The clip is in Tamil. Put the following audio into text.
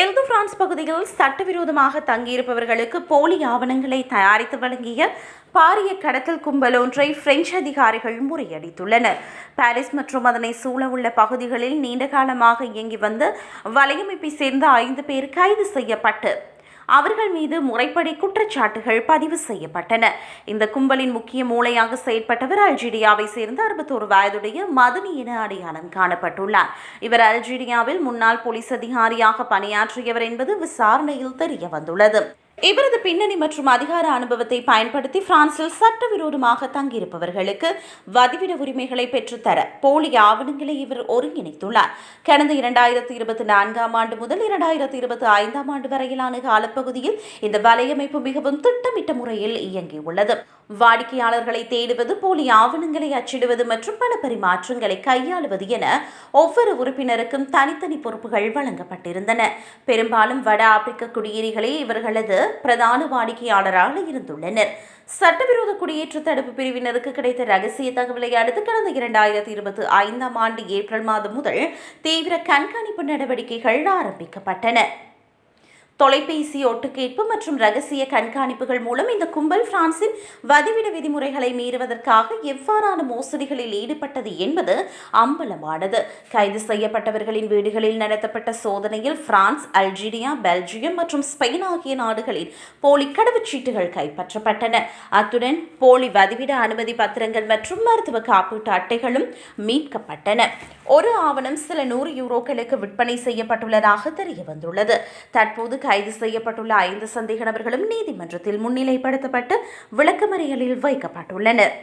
எல்து பிரான்ஸ் பகுதியில் சட்டவிரோதமாக தங்கியிருப்பவர்களுக்கு போலி ஆவணங்களை தயாரித்து வழங்கிய பாரிய கடத்தல் கும்பல் ஒன்றை பிரெஞ்சு அதிகாரிகள் முறியடித்துள்ளனர். பாரிஸ் மற்றும் அதனை சூழவுள்ள பகுதிகளில் நீண்ட காலமாக இயங்கி வந்த வலையமைப்பை சேர்ந்த ஐந்து பேர் கைது செய்யப்பட்டு அவர்கள் மீது முறைப்படி குற்றச்சாட்டுகள் பதிவு செய்யப்பட்டன. இந்த கும்பலின் முக்கிய மூளையாக செயற்பட்டவர் அல்ஜீரியாவை சேர்ந்த அறுபத்தோரு வயதுடைய மதுனி என அடையாளம் காணப்பட்டுள்ளார். இவர் அல்ஜீரியாவில் முன்னாள் போலீஸ் அதிகாரியாக பணியாற்றியவர் என்பது விசாரணையில் தெரிய வந்துள்ளது. இவரது பின்னணி மற்றும் அதிகார அனுபவத்தை பயன்படுத்தி பிரான்சில் சட்டவிரோதமாக தங்கியிருப்பவர்களுக்கு வதிவிட உரிமைகளை பெற்றுத்தர போலி ஆவணங்களை இவர் ஒருங்கிணைத்துள்ளார். கடந்த இரண்டாயிரத்தி இருபத்தி நான்காம் ஆண்டு முதல் இரண்டாயிரத்தி இருபத்தி ஐந்தாம் ஆண்டு வரையிலான காலப்பகுதியில் இந்த வலையமைப்பு மிகவும் திட்டமிட்ட முறையில் இயங்கியுள்ளது. வாடிக்கையாளர்களை தேடுவது போலி ஆவணங்களை அச்சிடுவது மற்றும் பண பரிமாற்றங்களை கையாளுவது என ஒவ்வொரு உறுப்பினருக்கும் தனித்தனி பொறுப்புகள் வழங்கப்பட்டிருந்தன. பெரும்பாலும் வட ஆப்பிரிக்க குடியேறிகளே இவர்களது பிரதான வாடிக்கையாளராக இருந்துள்ளனர். சட்டவிரோத குடியேற்ற தடுப்பு பிரிவினருக்கு கிடைத்த ரகசிய தகவலை அடுத்து கடந்த இரண்டாயிரத்தி இருபத்தி ஐந்தாம் ஆண்டு ஏப்ரல் மாதம் முதல் தீவிர கண்காணிப்பு நடவடிக்கைகள் ஆரம்பிக்கப்பட்டன. தொலைபேசி ஒட்டுக்கேட்பு மற்றும் ரகசிய கண்காணிப்புகள் மூலம் இந்த கும்பல் பிரான்சின் வதிவிட விதிமுறைகளை மீறுவதற்காக எவ்வாறான மோசடிகளில் ஈடுபட்டது என்பது அம்பலமானது. கைது செய்யப்பட்டவர்களின் வீடுகளில் நடத்தப்பட்ட சோதனையில் பிரான்ஸ் அல்ஜீரியா பெல்ஜியம் மற்றும் ஸ்பெயின் ஆகிய நாடுகளில் போலி கடவுச்சீட்டுகள் கைப்பற்றப்பட்டன. அத்துடன் போலி வதிவிட அனுமதி பத்திரங்கள் மற்றும் மருத்துவ காப்பீட்டு அட்டைகளும் மீட்கப்பட்டன. ஒரு ஆவணம் சில நூறு யூரோக்களுக்கு விற்பனை செய்யப்பட்டுள்ளதாக தெரிய வந்துள்ளது தற்போது கைது செய்யப்பட்டுள்ள ஐந்து சந்தேக நபர்களும் நீதிமன்றத்தில் முன்னிலைப்படுத்தப்பட்டு விளக்கமறியலில் வைக்கப்பட்டுள்ளனர்.